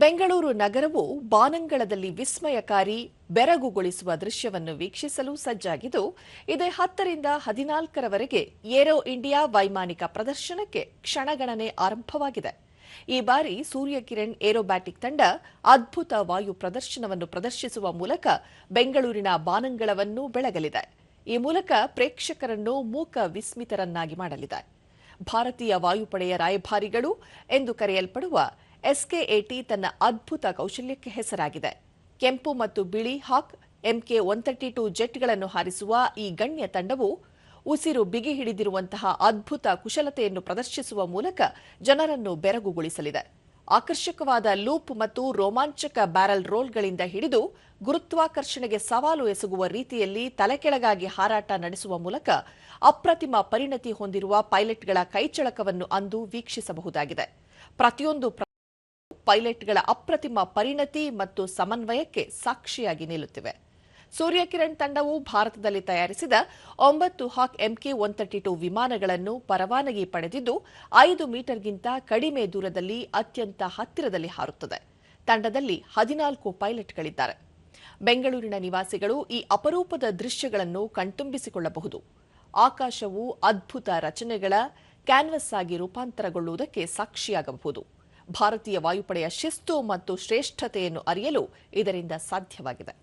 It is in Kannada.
ಬೆಂಗಳೂರು ನಗರವು ಬಾನಂಗಳದಲ್ಲಿ ವಿಸ್ಮಯಕಾರಿ, ಬೆರಗುಗೊಳಿಸುವ ದೃಶ್ಯವನ್ನು ವೀಕ್ಷಿಸಲು ಸಜ್ಜಾಗಿದ್ದು, ಇದೇ ಹತ್ತರಿಂದ ಹದಿನಾಲ್ಕರವರೆಗೆ ಏರೋ ಇಂಡಿಯಾ ವೈಮಾನಿಕ ಪ್ರದರ್ಶನಕ್ಕೆ ಕ್ಷಣಗಣನೆ ಆರಂಭವಾಗಿದೆ. ಈ ಬಾರಿ ಸೂರ್ಯಕಿರಣ್ ಏರೋಬ್ಯಾಟಿಕ್ ತಂಡ ಅದ್ಭುತ ವಾಯು ಪ್ರದರ್ಶನವನ್ನು ಪ್ರದರ್ಶಿಸುವ ಮೂಲಕ ಬೆಂಗಳೂರಿನ ಬಾನಂಗಳವನ್ನು ಬೆಳಗಲಿದೆ. ಈ ಮೂಲಕ ಪ್ರೇಕ್ಷಕರನ್ನು ಮೂಕ ವಿಸ್ಮಿತರನ್ನಾಗಿ ಮಾಡಲಿದೆ. ಭಾರತೀಯ ವಾಯುಪಡೆಯ ರಾಯಭಾರಿಗಳು ಎಂದು ಕರೆಯಲ್ಪಡುವ ಎಸ್ಕೆಎಟಿ ತನ್ನ ಅದ್ಭುತ ಕೌಶಲ್ಯಕ್ಕೆ ಹೆಸರಾಗಿದೆ. ಕೆಂಪು ಮತ್ತು ಬಿಳಿ hawk, MK one thirty two ಜೆಟ್ಗಳನ್ನು ಹಾರಿಸುವ ಈ ಗಣ್ಯ ತಂಡವು ಉಸಿರು ಬಿಗಿ ಹಿಡಿದಿರುವಂತಹ ಅದ್ಭುತ ಕುಶಲತೆಯನ್ನು ಪ್ರದರ್ಶಿಸುವ ಮೂಲಕ ಜನರನ್ನು ಬೆರಗುಗೊಳಿಸಲಿದೆ. ಆಕರ್ಷಕವಾದ ಲೂಪ್ ಮತ್ತು ರೋಮಾಂಚಕ ಬ್ಯಾರಲ್ ರೋಲ್ಗಳಿಂದ ಹಿಡಿದು ಗುರುತ್ವಾಕರ್ಷಣೆಗೆ ಸವಾಲು ಎಸಗುವ ರೀತಿಯಲ್ಲಿ ತಲೆಕೆಳಗಾಗಿ ಹಾರಾಟ ನಡೆಸುವ ಮೂಲಕ ಅಪ್ರತಿಮ ಪರಿಣತಿ ಹೊಂದಿರುವ ಪೈಲಟ್ಗಳ ಕೈಚಳಕವನ್ನು ಅಂದು ವೀಕ್ಷಿಸಬಹುದಾಗಿದೆ. ಪ್ರತಿಯೊಂದು ಪ್ರ- ಪೈಲಟ್ಗಳ ಅಪ್ರತಿಮ ಪರಿಣತಿ ಮತ್ತು ಸಮನ್ವಯಕ್ಕೆ ಸಾಕ್ಷಿಯಾಗಿ ನಿಲ್ಲುತ್ತಿವೆ. ಸೂರ್ಯಕಿರಣ್ ತಂಡವು ಭಾರತದಲ್ಲಿ ತಯಾರಿಸಿದ ಒಂಬತ್ತು ಹಾಕ್ ಎಂಕೆ ಒನ್ ತರ್ಟಿ ಟೂ ವಿಮಾನಗಳನ್ನು ಪರವಾನಗಿ ಪಡೆದಿದ್ದು, ಐದು ಮೀಟರ್ಗಿಂತ ಕಡಿಮೆ ದೂರದಲ್ಲಿ ಅತ್ಯಂತ ಹತ್ತಿರದಲ್ಲಿ ಹಾರುತ್ತದೆ. ತಂಡದಲ್ಲಿ ಹದಿನಾಲ್ಕು ಪೈಲಟ್ಗಳಿದ್ದಾರೆ. ಬೆಂಗಳೂರಿನ ನಿವಾಸಿಗಳು ಈ ಅಪರೂಪದ ದೃಶ್ಯಗಳನ್ನು ಕಣ್ತುಂಬಿಸಿಕೊಳ್ಳಬಹುದು. ಆಕಾಶವು ಅದ್ಭುತ ರಚನೆಗಳ ಕ್ಯಾನ್ವಸ್ ಆಗಿ ರೂಪಾಂತರಗೊಳ್ಳುವುದಕ್ಕೆ ಸಾಕ್ಷಿಯಾಗಬಹುದು. ಭಾರತೀಯ ವಾಯುಪಡೆಯ ಶಿಸ್ತು ಮತ್ತು ಶ್ರೇಷ್ಠತೆಯನ್ನು ಅರಿಯಲು ಇದರಿಂದ ಸಾಧ್ಯವಾಗಿದೆ.